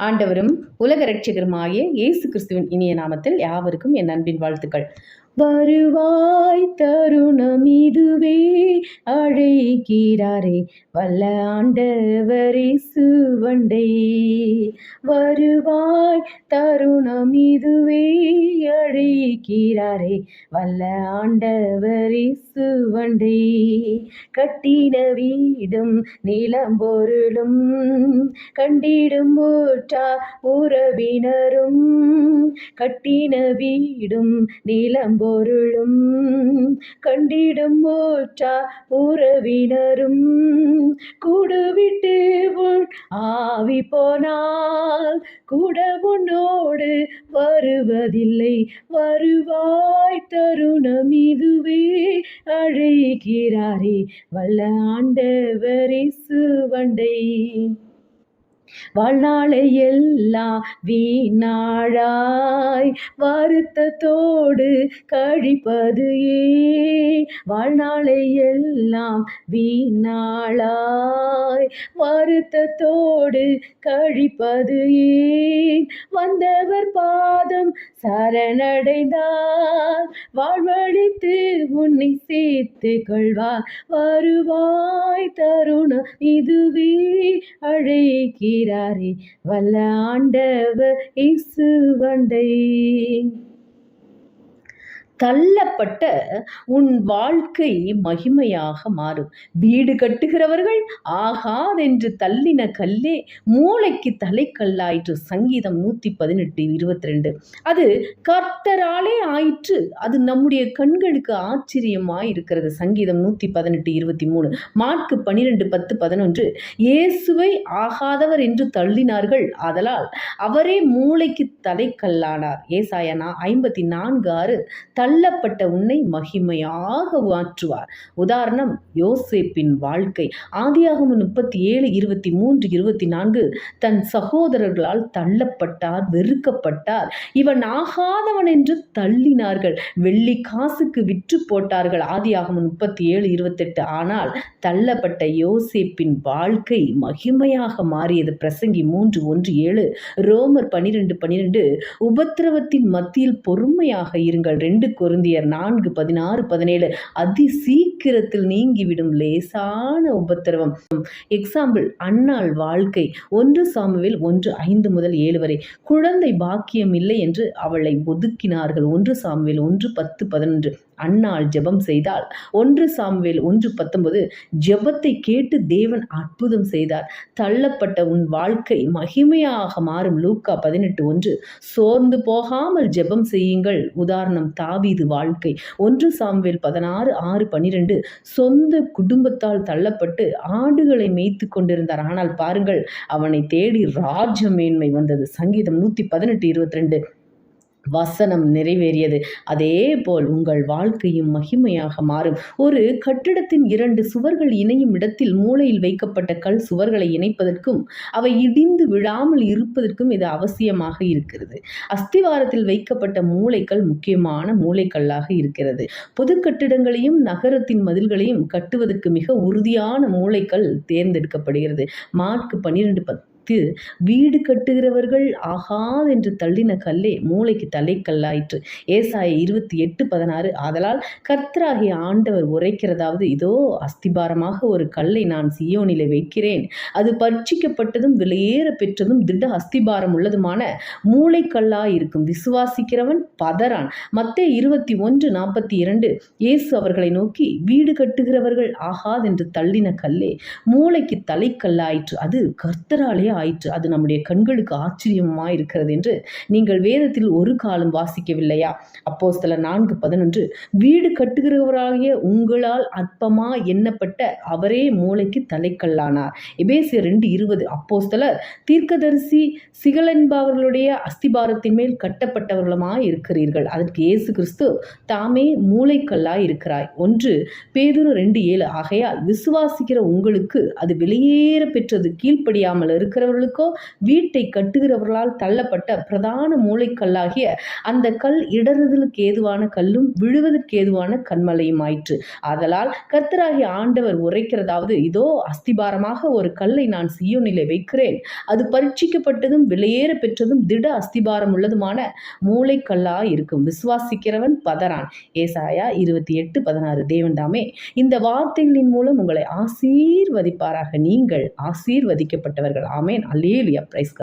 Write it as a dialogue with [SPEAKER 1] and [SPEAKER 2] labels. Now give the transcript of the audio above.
[SPEAKER 1] ஆண்டவரும் உலக ரட்சகருமாகிய இயேசு கிறிஸ்துவின் இனிய நாமத்தில் யாவருக்கும் என் அன்பின் வாழ்த்துக்கள். வருவாய் தருணம் இதுவே அழைக்கிறாரே வல்ல ஆண்டவரே சுவண்டை வருவாய் தருணம் இதுவே இருக்கிறாரே. வல்ல ஆண்டவரி சுவண்டை கட்டின வீடும் நிலம் பொருளும் கண்டிடும் ஊற்றா உறவினரும். கட்டின வீடும் நிலம் பொருளும் கண்டிடும் ஊற்றா உறவினரும். கூடுவிட்டு உன் ஆவி போனால் கூட உன்னோடு வருவதில்லை. வரு வருவாய் தருணம் இதுவே அழைக்கிறாரே வல்ல ஆண்டவரே சுவண்டை வாழ்நாளை எல்லாம் வீணாழாய் வருத்தத்தோடு கழிப்பது ஏன் வாழ்நாளை எல்லாம் வீணாளாய் வருத்தத்தோடு கழிப்பது ஏன் வந்தவர் பாதம் சரணடைந்தார். வாழ்வழித்து உன்னை சேர்த்து கொள்வார். வருவாய் தருணம் இதுவே இருக்கிறாரே வல்ல ஆண்டவர் இசுவண்டை தள்ளப்பட்ட உன் வாழ்க்கை மகிமையாக மாறும். வீடு கட்டுகிறவர்கள் ஆகாதென்று தள்ளின கல்லே மூளைக்கு தலைக்கல்லாயிற்று. சங்கீதம் நூற்றி பதினெட்டு இருபத்தி ரெண்டு அது கர்த்தராலே ஆயிற்று. அது நம்முடைய கண்களுக்கு ஆச்சரியமாக இருக்கிறது சங்கீதம் நூற்றி பதினெட்டு இருபத்தி மூணு மார்க்கு பன்னிரெண்டு பத்து பதினொன்று. இயேசுவை ஆகாதவர் என்று தள்ளினார்கள். அதலால் அவரே மூளைக்கு தலைக்கல்லானார். ஏசாயனா ஐம்பத்தி நான்கு ஆறு. தள்ளப்பட்ட உன்னை மகிமையாக மாற்றுவார். உதாரணம் யோசேப்பின் வாழ்க்கை. ஆதியாகமம் முப்பத்தி ஏழு இருபத்தி மூன்று இருபத்தி நான்கு தன் சகோதரர்களால் தள்ளப்பட்டார் வெறுக்கப்பட்டார். இவன் ஆகாதவன் என்று தள்ளினார்கள். வெள்ளி காசுக்கு விற்று போட்டார்கள். ஆதியாகமம் முப்பத்தி ஏழு இருபத்தெட்டு. ஆனால் தள்ளப்பட்ட யோசேப்பின் வாழ்க்கை மகிமையாக மாறியது. பிரசங்கி மூன்று ஒன்று ஏழு ரோமர் பனிரெண்டு பனிரெண்டு. உபத்திரவத்தின் மத்தியில் பொறுமையாக இருங்கள். ரெண்டு கொருந்தியர் நான்கு பதினாறு பதினேழு அதி சீக்கிரத்தில் நீங்கிவிடும் லேசான உபத்திரவம். எக்ஸாம்பிள் அன்னாள் வாழ்க்கை. ஒன்று சாமுவில் ஒன்று ஐந்து முதல் ஏழு வரை. குழந்தை பாக்கியம் இல்லை என்று அவளை ஒதுக்கினார்கள். ஒன்று சாமுவில் ஒன்று பத்து பதினொன்று. அன்னாள் ஜெபம் செய்தால் ஒன்று சாம்வேல் ஒன்று பத்தொன்பது ஜெபத்தை கேட்டு தேவன் அற்புதம் செய்தார். தள்ளப்பட்ட உன் வாழ்க்கை மகிமையாக மாறும். லூக்கா பதினெட்டு ஒன்று சோர்ந்து போகாமல் ஜெபம் செய்யுங்கள். உதாரணம் தாவீது வாழ்க்கை. ஒன்று சாம்வேல் பதினாறு ஆறு பன்னிரெண்டு சொந்த குடும்பத்தால் தள்ளப்பட்டு ஆடுகளை மேய்த்து கொண்டிருந்தார். ஆனால் பாருங்கள் அவனை தேடி ராஜ மேன்மை வந்தது. சங்கீதம் நூற்றி பதினெட்டு இருபத்தி ரெண்டு வசனம் நிறைவேறியது. அதே போல் உங்கள் வாழ்க்கையும் மகிமையாக மாறும். ஒரு கட்டிடத்தின் இரண்டு சுவர்கள் இணையும் இடத்தில் மூளையில் வைக்கப்பட்ட கல் சுவர்களை இணைப்பதற்கும் அவை இடிந்து விழாமல் இருப்பதற்கும் இது அவசியமாக இருக்கிறது. அஸ்திவாரத்தில் வைக்கப்பட்ட மூளைக்கல் முக்கியமான மூளைக்கல்லாக இருக்கிறது. பொது கட்டிடங்களையும் நகரத்தின் மதில்களையும் கட்டுவதற்கு மிக உறுதியான மூளைக்கல் தேர்ந்தெடுக்கப்படுகிறது. மார்க் பன்னிரெண்டு பத்து வீடு கட்டுகிறவர்கள் ஆகாதென்று தள்ளின கல்லே மூளைக்கு தலைக்கல்லாயிற்று. ஏசாய இருபத்தி எட்டு பதினாறு ஆதலால் கர்த்தராகிய ஆண்டவர் உரைக்கிறதாவது இதோ அஸ்திபாரமாக ஒரு கல்லை நான் சியோனிலே வைக்கிறேன். அது பட்சிக்கப்பட்டதும் விலையேற பெற்றதும் திட அஸ்திபாரம் உள்ளதுமான மூளைக்கல்லாய் இருக்கும் விசுவாசிக்கிறவன் பதறான். மத்தே இருபத்தி ஒன்று நாற்பத்தி இரண்டு இயேசு அவர்களை நோக்கி வீடு கட்டுகிறவர்கள் ஆகாதென்று தள்ளின கல்லே மூளைக்கு தலைக்கல்லாயிற்று. அது கர்த்தராலே ஆயிற்று. அது நம்முடைய கண்களுக்கு ஆச்சரியமாக இருக்கிறது என்று நீங்கள் வேதத்தில் ஒரு காலம் வாசிக்கவில்லையா? அப்போ சில நான்கு பதினொன்று வீடு கட்டுகிறவராகிய உங்களால் அற்பமா எண்ணப்பட்ட அவரே மூளைக்கு தலைக்கல்லானார். எபேசிய ரெண்டு இருபது அப்போ சிலர் தீர்க்கதரிசி சிகலென்பவர்களுடைய அஸ்திபாரத்தின் மேல் கட்டப்பட்டவர்களுமாய் இருக்கிறீர்கள். அதற்கு இயேசு கிறிஸ்து தாமே மூளைக்கல்லாய் இருக்கிறாய். ஒன்று பேதுரு ரெண்டு ஏழு ஆகையால் விசுவாசிக்கிற உங்களுக்கு அது வெளியேற பெற்றது கீழ்ப்படியாமல் இருக்கிற இருக்கிறவர்களுக்கோ வீட்டை கட்டுகிறவர்களால் தள்ளப்பட்ட பிரதான மூளைக்கல்லாகிய அந்த கல் இடறுதலுக்கு ஏதுவான கல்லும் விழுவதற்கு ஏதுவான கண்மலையும் ஆயிற்று. ஆதலால் கர்த்தராகிய ஆண்டவர் உரைக்கிறதாவது இதோ அஸ்திபாரமாக ஒரு கல்லை நான் சியோனிலே வைக்கிறேன். அது பரீட்சிக்கப்பட்டதும் விலையேற பெற்றதும் திட அஸ்திபாரம் உள்ளதுமான மூளைக்கல்லா இருக்கும். விசுவாசிக்கிறவன் பதறான். ஏசாயா இருபத்தி எட்டு பதினாறு. தேவன் தாமே இந்த வார்த்தைகளின் மூலம் உங்களை ஆசீர்வதிப்பாராக. நீங்கள் ஆசீர்வதிக்கப்பட்டவர்கள். हमें ले